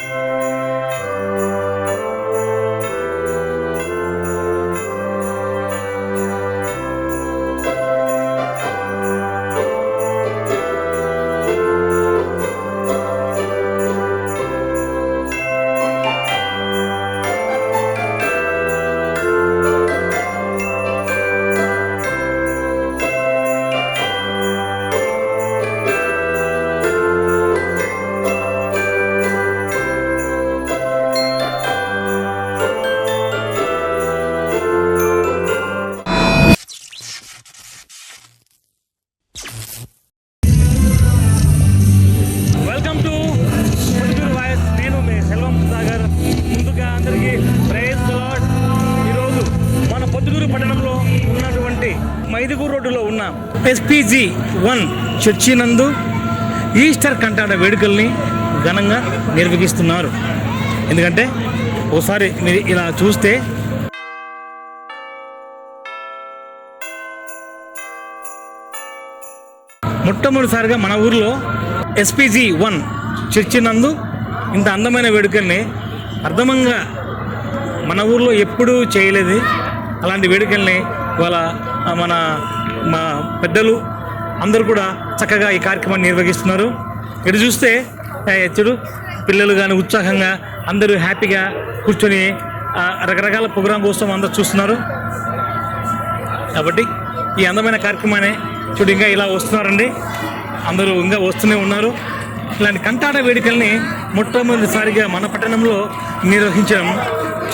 Música church నందు Easter కంటాట వేడుకల్ని ఘనంగా నిర్వహిస్తున్నారు. ఎందుకంటే ఓసారి మీరు ఇలా చూస్తే మొట్టమొదటిసారిగా మన ఊర్లో ఎస్పీజీ వన్ చర్చి నందు ఇంత అందమైన వేడుకల్ని అర్థమంగా మన ఊర్లో ఎప్పుడూ చేయలేదు. అలాంటి వేడుకల్ని ఇవాళ మన మా పెద్దలు అందరూ కూడా చక్కగా ఈ కార్యక్రమాన్ని నిర్వహిస్తున్నారు. ఇటు చూస్తే చూడు పిల్లలు కానీ ఉత్సాహంగా అందరూ హ్యాపీగా కూర్చొని రకరకాల ప్రోగ్రాం కోసం అందరూ చూస్తున్నారు. కాబట్టి ఈ అందమైన కార్యక్రమాన్ని చూడు ఇంకా ఇలా వస్తున్నారండి. అందరూ ఇంకా వస్తూనే ఉన్నారు. ఇలాంటి కంటాట వేడుకల్ని మొట్టమొదటిసారిగా మన పట్టణంలో నిర్వహించడం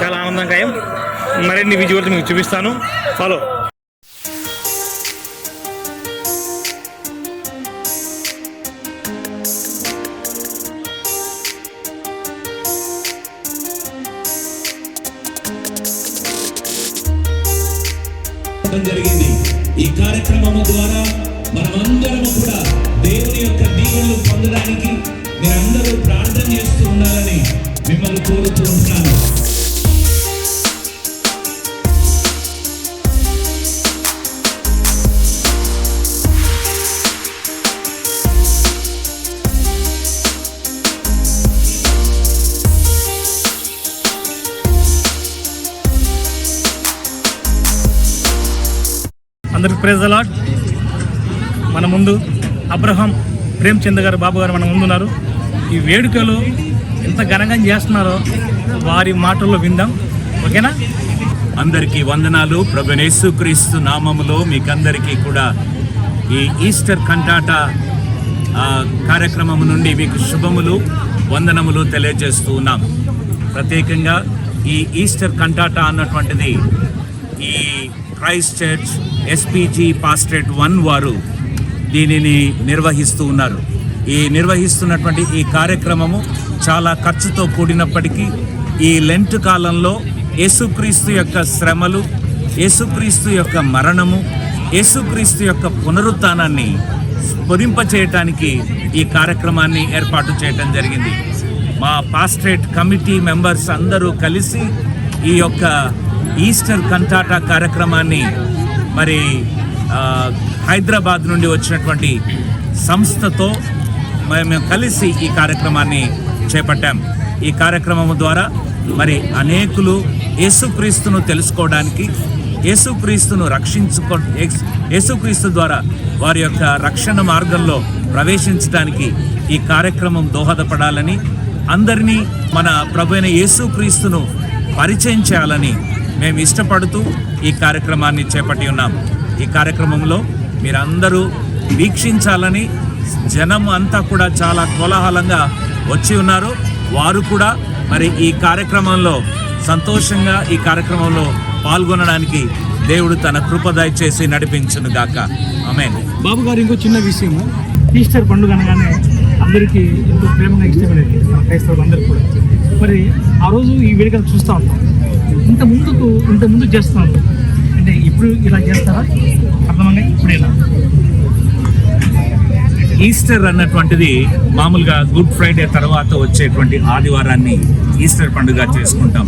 చాలా ఆనందకరం మరిన్ని విజువల్స్ మీకు చూపిస్తాను. ఫాలో. ద్వారా మనమందరము కూడా దేవుని యొక్క దీవెనలు పొందడానికి మీరందరూ ప్రార్థన చేస్తూ ఉండాలని మిమ్మల్ని కోరుతూ ఉంటున్నాను అందరికి ప్రేజ్ అలాట్ మన ముందు అబ్రహం ప్రేమ్చంద్ గారు బాబు గారు మన ముందు ఉన్నారు ఈ వేడుకలు ఎంత ఘనంగా చేస్తున్నారో వారి మాటల్లో విందాం. ఓకేనా? అందరికీ వందనాలు. ప్రభు క్రీస్తు నామములో మీకందరికీ కూడా ఈ ఈస్టర్ కంటాట కార్యక్రమం నుండి మీకు శుభములు వందనములు తెలియజేస్తూ ఉన్నాం. ప్రత్యేకంగా ఈ ఈస్టర్ కంటాట అన్నటువంటిది ఈ Christ church SPG pastorate one వారు దీనిని నిర్వహిస్తూ ఉన్నారు. ఈ నిర్వహిస్తున్నటువంటి ఈ కార్యక్రమము చాలా ఖర్చుతో కూడినప్పటికీ ఈ లెంట్ కాలంలో యేసుక్రీస్తు యొక్క శ్రమలు యేసుక్రీస్తు యొక్క మరణము యేసుక్రీస్తు యొక్క పునరుత్థానాన్ని స్ఫురింపచేయటానికి ఈ కార్యక్రమాన్ని ఏర్పాటు చేయటం జరిగింది. మా పాస్ట్రేట్ కమిటీ మెంబర్స్ అందరూ కలిసి ఈ యొక్క ఈస్టర్ కంటాటా కార్యక్రమాన్ని మరి హైదరాబాద్ నుండి వచ్చినటువంటి సంస్థతో మేము కలిసి ఈ కార్యక్రమాన్ని చేపట్టాం. ఈ కార్యక్రమం ద్వారా మరి అనేకులు యేసుక్రీస్తును తెలుసుకోవడానికి యేసుక్రీస్తును రక్షించుకో యేసుక్రీస్తు ద్వారా వారి యొక్క రక్షణ మార్గంలో ప్రవేశించడానికి ఈ కార్యక్రమం దోహదపడాలని అందరినీ మన ప్రభు అయిన యేసుక్రీస్తును పరిచయం చేయాలని మేము ఇష్టపడుతూ ఈ కార్యక్రమాన్ని చేపట్టి ఉన్నాం. ఈ కార్యక్రమంలో మీరందరూ వీక్షించాలని జనం అంతా కూడా చాలా కోలాహలంగా వచ్చి ఉన్నారు. వారు కూడా మరి ఈ కార్యక్రమంలో సంతోషంగా ఈ కార్యక్రమంలో పాల్గొనడానికి దేవుడు తన కృప దయచేసి నడిపించును గాక. ఆమె బాబు గారు ఇంకో చిన్న విషయము. ఈస్టర్ పండుగ అనగానే అందరికీ ఎంతో ప్రేమగా ఇష్టపడేది క్రైస్తవులు అందరూ కూడా. మరి ఆ రోజు ఈ వేడుకలు చూస్తూ ఉంటాం ఇంత ముందుకు ఇంత ముందు చేస్తున్నారు అంటే ఇప్పుడు ఇలా చేస్తారా? అర్థమంగా ఇప్పుడు ఇలా ఈస్టర్ అన్నటువంటిది మామూలుగా గుడ్ ఫ్రైడే తర్వాత వచ్చేటువంటి ఆదివారాన్ని ఈస్టర్ పండుగ చేసుకుంటాం.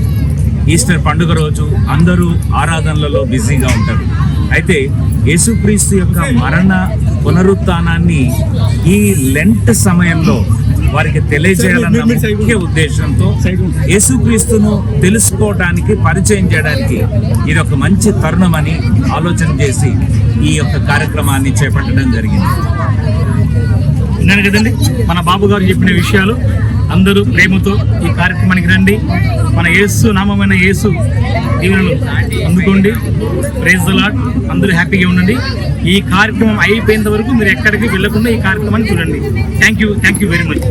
ఈస్టర్ పండుగ రోజు అందరూ ఆరాధనలలో బిజీగా ఉంటారు. అయితే యేసుక్రీస్తు యొక్క మరణ పునరుత్నాన్ని ఈ లెంట్ సమయంలో వారికి తెలియజేయాలన్న ముఖ్య ఉద్దేశంతో యేసుక్రీస్తును తెలుసుకోవడానికి పరిచయం చేయడానికి ఇది ఒక మంచి తరుణమని ఆలోచన చేసి ఈ యొక్క కార్యక్రమాన్ని చేపట్టడం జరిగింది. విన్నాను కదండి? మన బాబు గారు చెప్పిన విషయాలు అందరూ ప్రేమతో ఈ కార్యక్రమానికి రండి. మన యేసు నామమైన యేసు దీవులను అందుకోండి. ప్రేజ్ ద లాట్ అందరూ హ్యాపీగా ఉండండి. ఈ కార్యక్రమం అయిపోయేంత వరకు మీరు ఎక్కడికి వెళ్ళకుండా ఈ కార్యక్రమాన్ని చూడండి. Thank you thank you very much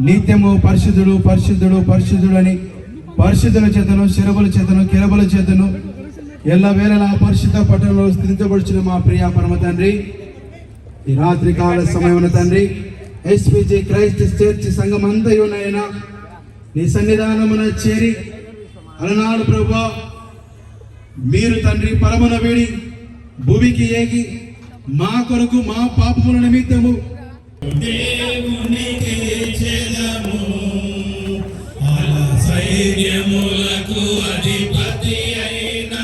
నిత్యము పరిశుద్ధుడు పరిశుద్ధుడు పరిశుద్ధుడు అని పరిశుద్ధుల చేతను శిరబుల చేతను కిరబుల చేతను ఎల్లవేళలా పరిశుద్ధ పట్టణంలో స్థితించబడిచిన మా ప్రియ పరమ తండ్రి ఈ రాత్రి కాల సమయమున తండ్రి ఎస్పిజి క్రైస్ట్ చర్చ్ సంఘం అంతయునైనా నీ సన్నిధానమున చేరి అలనాడు ప్రభా మీరు తండ్రి పరమున వేడి భూమికి ఏగి మా కొరకు మా పాపముల నిమిత్తము సైన్యములకు అధిపతి అయిన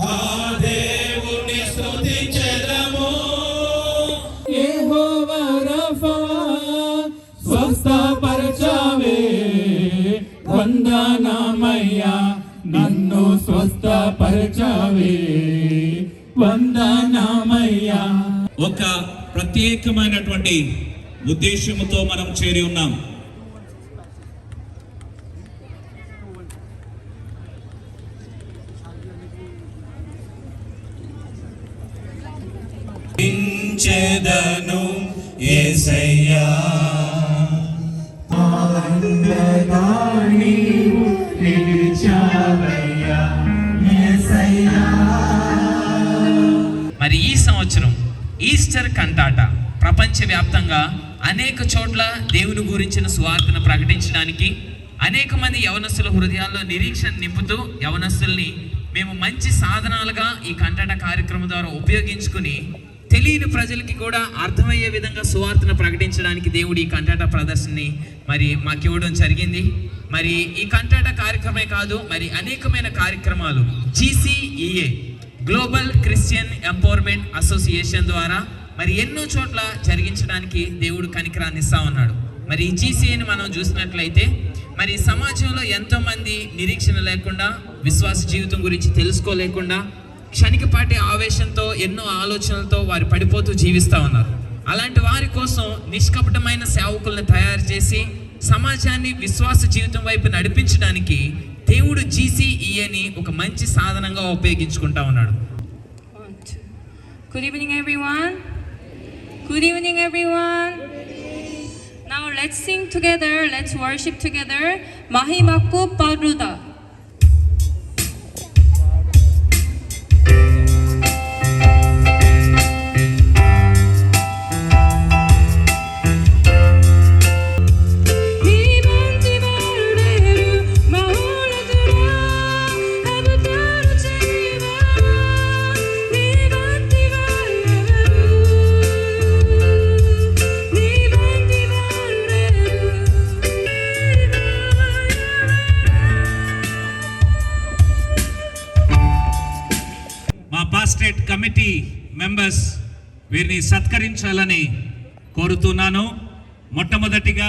ఆ దేవుని స్తుతించెదము యెహోవా స్వస్థపరచవే. వందనమయ్యా నన్ను స్వస్థపరచవే. వందనమయ్యా. ఒక ప్రత్యేకమైనటువంటి ఉద్దేశముతో మనం చేరి ఉన్నాం. చెదను ఏసయ్యా. మరి ఈ సంవత్సరం ఈస్టర్ కంటాట ప్రపంచవ్యాప్తంగా అనేక చోట్ల దేవుని గురించిన సువార్తను ప్రకటించడానికి అనేక మంది యవనస్తుల హృదయాల్లో నిరీక్షణ నింపుతూ యవనస్తుల్ని మేము మంచి సాధనాలుగా ఈ కంటట కార్యక్రమం ద్వారా ఉపయోగించుకుని తెలియని ప్రజలకి కూడా అర్థమయ్యే విధంగా సువార్తను ప్రకటించడానికి దేవుడు ఈ కంటాట ప్రదర్శనని మరి మాకు ఇవ్వడం జరిగింది. మరి ఈ కంటాట కార్యక్రమే కాదు మరి అనేకమైన కార్యక్రమాలు. GCEA global Christian empowerment association ద్వారా మరి ఎన్నో చోట్ల జరిగించడానికి దేవుడు కనికరాన్ని ఇస్తా ఉన్నాడు మరి ఈ జీసీఏని మనం చూసినట్లయితే మరి సమాజంలో ఎంతోమంది నిరీక్షణ లేకుండా విశ్వాస జీవితం గురించి తెలుసుకోలేకుండా క్షణికపాటి ఆవేశంతో ఎన్నో ఆలోచనలతో వారు పడిపోతూ జీవిస్తూ ఉన్నారు అలాంటి వారి కోసం నిష్కపటమైన సేవకులను తయారు చేసి సమాజాన్ని విశ్వాస జీవితం వైపు నడిపించడానికి దేవుడు జీసీఈఏని ఒక మంచి సాధనంగా ఉపయోగించుకుంటా ఉన్నాడు good two. Good evening, everyone. Good evening, everyone. Now let's sing together. Let's worship together. Mahimakku Paruda. వీరిని సత్కరించాలని కోరుతున్నాను. మొట్టమొదటిగా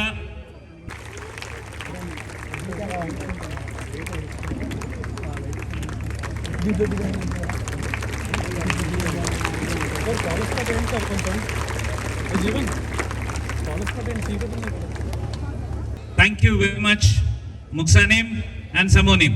థ్యాంక్ యూ వెరీ మచ్ ముక్సానీం అండ్ సమోనీం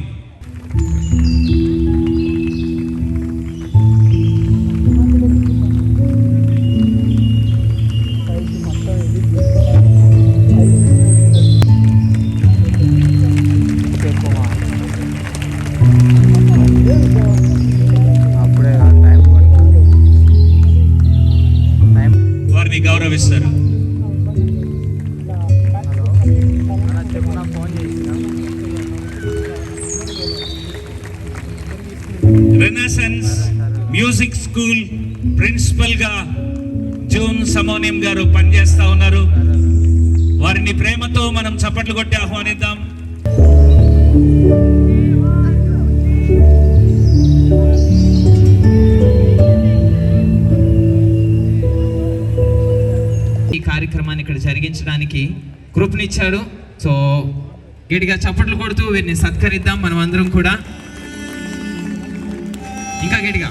సుబ్రహ్మణ్యం గారు పనిచేస్తా ఉన్నారు. వారిని ప్రేమతో మనం చప్పట్లు కొట్టి ఆహ్వానిద్దాం. ఈ కార్యక్రమాన్ని ఇక్కడ జరిగించడానికి కృపనిచ్చాడు. సో గట్టిగా చప్పట్లు కొడుతూ వీరిని సత్కరిద్దాం. మనం అందరం కూడా. ఇంకా గట్టిగా.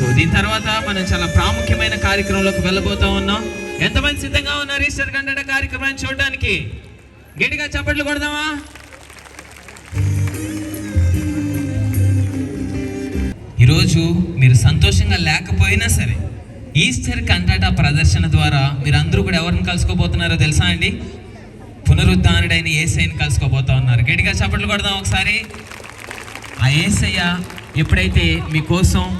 సో దీని తర్వాత మనం చాలా ప్రాముఖ్యమైన కార్యక్రమంలోకి వెళ్ళబోతా ఉన్నాం. ఎంతమంది సిద్ధంగా ఉన్నారు ఈస్టర్ గంట కార్యక్రమాన్ని చూడడానికి? గట్టిగా చప్పట్లు కొడదామా? ఈరోజు మీరు సంతోషంగా లేకపోయినా సరే ఈస్టర్ కంటాటా ప్రదర్శన ద్వారా మీరు అందరూ కూడా ఎవరిని కలుసుకోబోతున్నారో తెలుసా అండి? పునరుద్ధానుడైన ఏసైని కలుసుకోబోతా ఉన్నారు. గట్టిగా చప్పట్లు కొడదాం ఒకసారి. ఆ ఏసయ్య ఎప్పుడైతే మీకోసం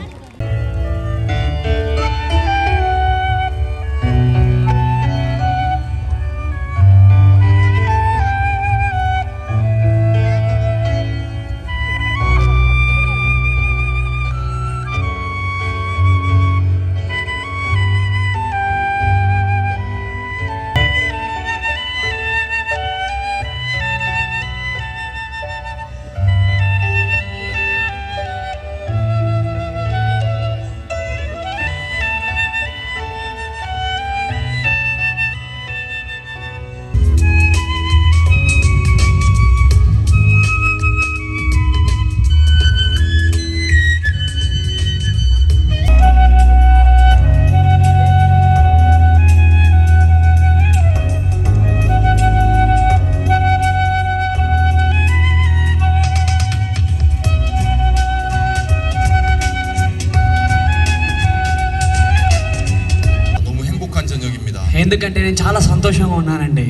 ఎందుకంటే నేను చాలా సంతోషంగా ఉన్నానండి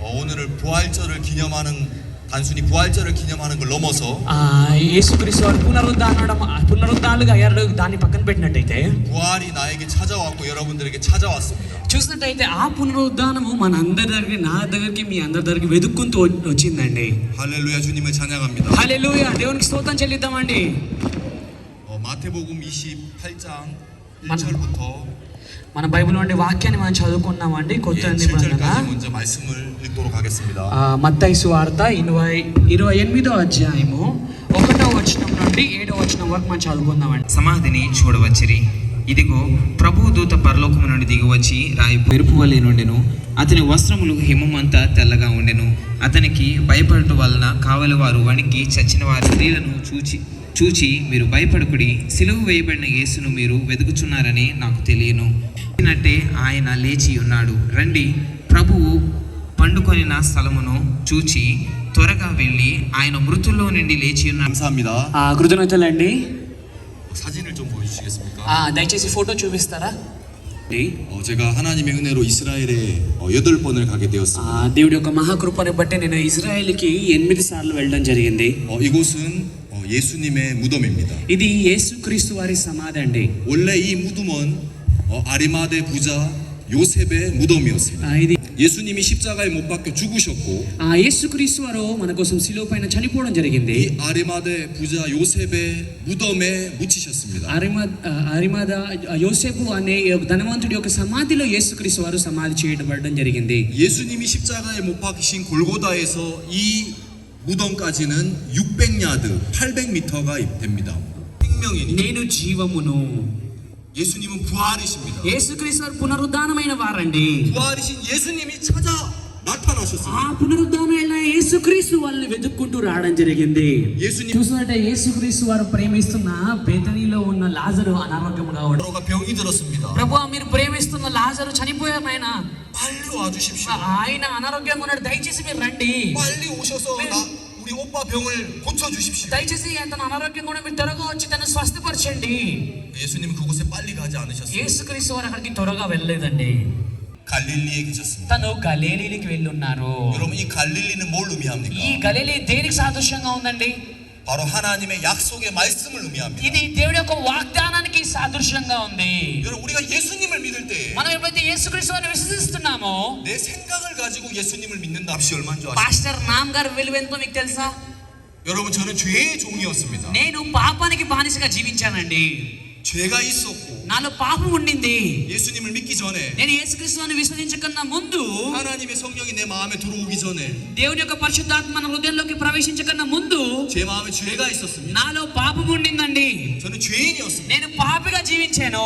어, 오늘을 부활절을 기념하는 단순히 부활절을 기념하는 걸 넘어서 ఆ, యేసుక్రీస్తు వారు పునరుద్ధానం పునరుద్ధాలుగా అయ్యారు దాన్ని పక్కన పెట్టినట్టయితే 부활이 나에게 찾아왔고 여러분들에게 찾아왔습니다. చూసినట్టయితే ఆ పునరుద్ధానము మన అందరి దగ్గరికి నా దగ్గరికి మీ అందరి దగ్గరికి వెతుక్కుంటూ వ- వచ్చిందండి 할렐루야 주님을 찬양합니다. హల్లెలూయా దేవునికి స్తోత్రం చెల్లిద్దామండి 어, 마태복음 28장 1절부터 మన బైబిల్ వంటి వాక్యాన్ని మనం చదువుకున్నామండి కొత్త మత్తైసు వార్త ఇరవై ఇరవై ఎనిమిదో అధ్యాయము ఒకటో వచనం నుండి ఏడో వచనం వరకు మనం చదువుకుందామండి. సమాధిని చూడవచ్చిరి. ఇదిగో ప్రభు దూత పరలోకము నుండి దిగివచ్చి రాయి పెరుపు వలె నుండెను. అతని వస్త్రములు హిమమంతా తెల్లగా ఉండెను. అతనికి భయపడటం వలన కావలి వారు వణికి చచ్చిన వారి స్త్రీలను చూచి చూచి మీరు భయపడుకుడి. సిలువు వేయబడిన యేసును మీరు వెతుకుచున్నారని నాకు తెలియను. నట్టే ఆయన లేచి ఉన్నాడు రండి ప్రభువు పండుకొనిన స్థలమును చూచి త్వరగా వెళ్ళి ఆయన మృతుల్లో నుండి లేచి ఉన్న 감사합니다. ఆ, కృతజ్ఞతలండి 사진을 좀 보여주시겠습니까? ఆ, దయచేసి ఫోటో చూపిస్తారా 어, 제가 하나님의 은혜로 이스라엘에 어, 여덟 번을 가게 ఆ, 되었습니다. దేవుడి యొక్క మహాకృపని బట్టి నేను ఇజ్రాయెల్కి ఎనిమిది సార్లు వెళ్ళడం జరిగింది 어, 이곳은 어, 예수님의 무덤입니다. ఇది యేసుక్రీస్తు వారి సమాధి అండి 원래 이 무덤은 어, 아리마대 부자 요셉의 무덤이었습니다. ఆ, ఇది 예수님이 십자가에 못 박혀 죽으셨고 ఆ యేసుక్రీస్తు వారు మన కోసం శిలువ పైన చనిపోవడం జరిగింది 이 아리마대 부자 요셉의 무덤에 묻히셨습니다. అరిమ అరిమాద యోసేపు అనే ఈ యొక్క ధనవంతుడి యొక్క సమాధిలో యేసుక్రీస్తు వారు సమాధి చేయబడడం జరిగింది 예수님이 십자가에 못 박히신 골고다에서 이 무덤까지는 600야드, 800m가 됩니다. 생명이니 నేను జీవమును 예수님은 부활이십니다. యేసుక్రీస్తు వారు పునరుద్ధానమైన వారండి 부활이신 예수님이 찾아 나타나셨습니다. ఆ పునరుద్ధానమైన యేసుక్రీస్తు వాళ్ళని వెతుక్కుంటూ రావడం జరిగింది 예수님 చూసినట్టే యేసుక్రీస్తు వారు ప్రేమిస్తున్న బేతనీలో ఉన్న లాజరు అనారోగ్యంగా ఉండడం 바로가 병이 들었습니다. ప్రభు మీరు ప్రేమిస్తున్న లాజరు చనిపోయారు ఆయన 빨리 와주십시오. ఆయన అనారోగ్యంగా ఉన్నాడు దయచేసి మీరు రండి 빨리 오셔서 나, 우리 오빠 병을 고쳐주십시오. దయచేసి అతను అనారోగ్యంగా కూడా మీరు త్వరగా వచ్చి తను స్వస్థపరచండి 예수님은 그곳에 빨리 가지 않으셨습니다. యేసుక్రీస్తు వారు అక్కడికి త్వరగా వెళ్ళలేదండి 갈릴리에 계셨습니다. తను గలేలీకి వెళ్ళి ఉన్నారు 여러분 이 갈릴리는 뭘 ఈ 의미합니까? గలేలీ దేనికి సాదృశ్యంగా ఉందండి 바로 하나님의 약속의 말씀을 의미합니다. ఇది దేవుడి యొక్క వాగ్దానానికి సాదృశ్యంగా ఉంది 여러분 우리가 예수님을 믿을 때 내 మనం ఎప్పుడైతే యేసుక్రీస్తు వారిని విశ్వసిస్తున్నామో 생각을 가지고 예수님을 믿는다. 값이 얼마인 줄 아십니까? పాస్టర్ నామ్ గారు విలువ ఎంతో మీకు తెలుసా 여러분 저는 죄의 종이었습니다. నేను పాపానికి బానిసగా జీవించానండి 죄가 있었고 నాలో పాపం ఉండింది 예수님을 믿기 전에 నేను యేసుక్రీస్తుని విశ్వసించకన్నా ముందు 하나님의 성령이 내 마음에 들어오기 전에 దేవుని యొక్క పరిశుద్ధాత్మ మన హృదయంలోకి ప్రవేశించకన్నా ముందు 제 마음에 죄가 있었습니다. నాలో పాపం ఉండిందండి 저는 죄인이었습니다. నేను పాపిగా జీవించాను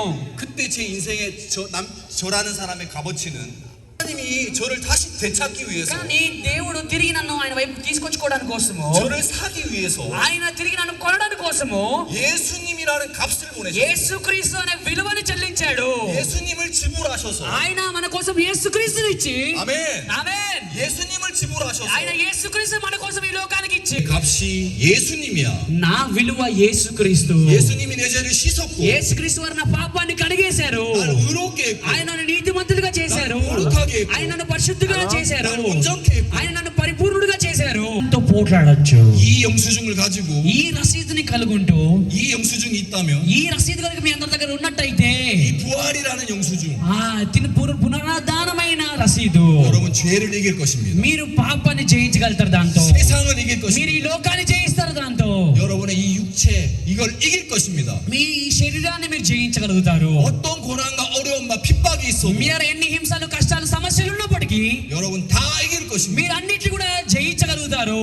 그때 제 인생에 저, 남, 저라는 사람의 값어치는 하나님이 저를 다시 되찾기 위해서 కానీ దేవుడు తిరిగి నన్ను ఆయన వైపు తీసుకొచ్చుకోవడానికి కోసము 저를 사기 위해서 ఆయన తిరిగి నన్ను కొనడానికి కోసము 예수님이라는 값을 보내셨어요. యేసుక్రీస్తు అనే విలువను చెల్లించాడు 예수님을 지불하셔서 ఆయన మన కోసం యేసుక్రీస్తుని ఇచ్చి 아멘. ఆమేన్ 예수님을 지불하셔서 ఆయన యేసుక్రీస్తు మన కోసం ఈ లోకానికి ఇచ్చి 값이 예수님이야. నా విలువ యేసుక్రీస్తు 예수님이 내 죄를 씻었고 యేసుక్రీస్తు వారు నా పాపాన్ని కడిగేశారు 나를 의롭게 했고 ఆయన నన్ను నీతిమంతులుగా చేశారు నన్ను పూర్ణుడిగా 했고, ఆయన నన్ను పరిశుద్ధిగా చేశారు 나를 온전케 했고 ఆయన నన్ను పరిపూర్ణుడిగా చేశారు తో పోట్లాడొచ్చు 이 영수증을 가지고 ఈ రసీదుని కలుగుంటూ 이 영수증이 있다면 ఈ రసీదు కనుక మీ అందరి దగ్గర ఉన్నట్టయితే 이 부활이라는 영수증 ఆ తిని పున- పునరుద్ధానమైన రసీదు 여러분 죄를 이길 것입니다. మీరు పాపాన్ని జయించగలుగుతారు దాంతో 세상을 이길 మీరు 것입니다. ఈ లోకాన్ని జయిస్తారు దాంతో 여러분의 이 육체 이걸 이길 것입니다. మీ ఈ శరీరాన్ని మీరు జయించగలుగుతారు 어떤 고난과 어려움과 핍박이 있어도 మీరు ఎన్ని హింసలు కష్టాలు సమస్యలు ఉన్నప్పటికీ 여러분 다 이길 것입니다. మీరు అన్నిటిని కూడా జయించగలుగుతారు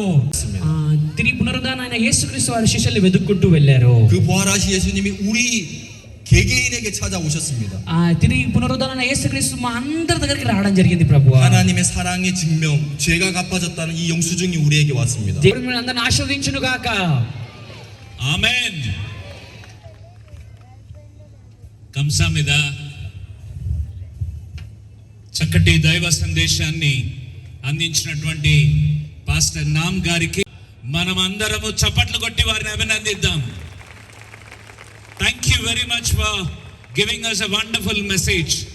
ఆ, తిరిగి పునరుద్ధానమైన యేసుక్రీస్తు వారి శిష్యులు వెతుక్కుంటూ వెళ్ళారు 그 부활하신 예수님이 우리 개개인에게 찾아오셨습니다. ఆ తిరిగి పునరుద్ధాన యేసుక్రీస్తు మా అందరి దగ్గరికి రావడం జరిగింది ప్రభు 하나님의 사랑의 증명, 죄가 갚아졌다는 이 영수증이 우리에게 왔습니다. దేవుడు మిమ్మల్ని అందరిని ఆశీర్వదించును గాక ఆమెన్. కంసామిద చక్కటి దైవ సందేశాన్ని అందించినటువంటి పాస్టర్ నామ్ గారికి మనం అందరము చప్పట్లు కొట్టి వారిని అభినందిద్దాం. Thank you very much for giving us a wonderful message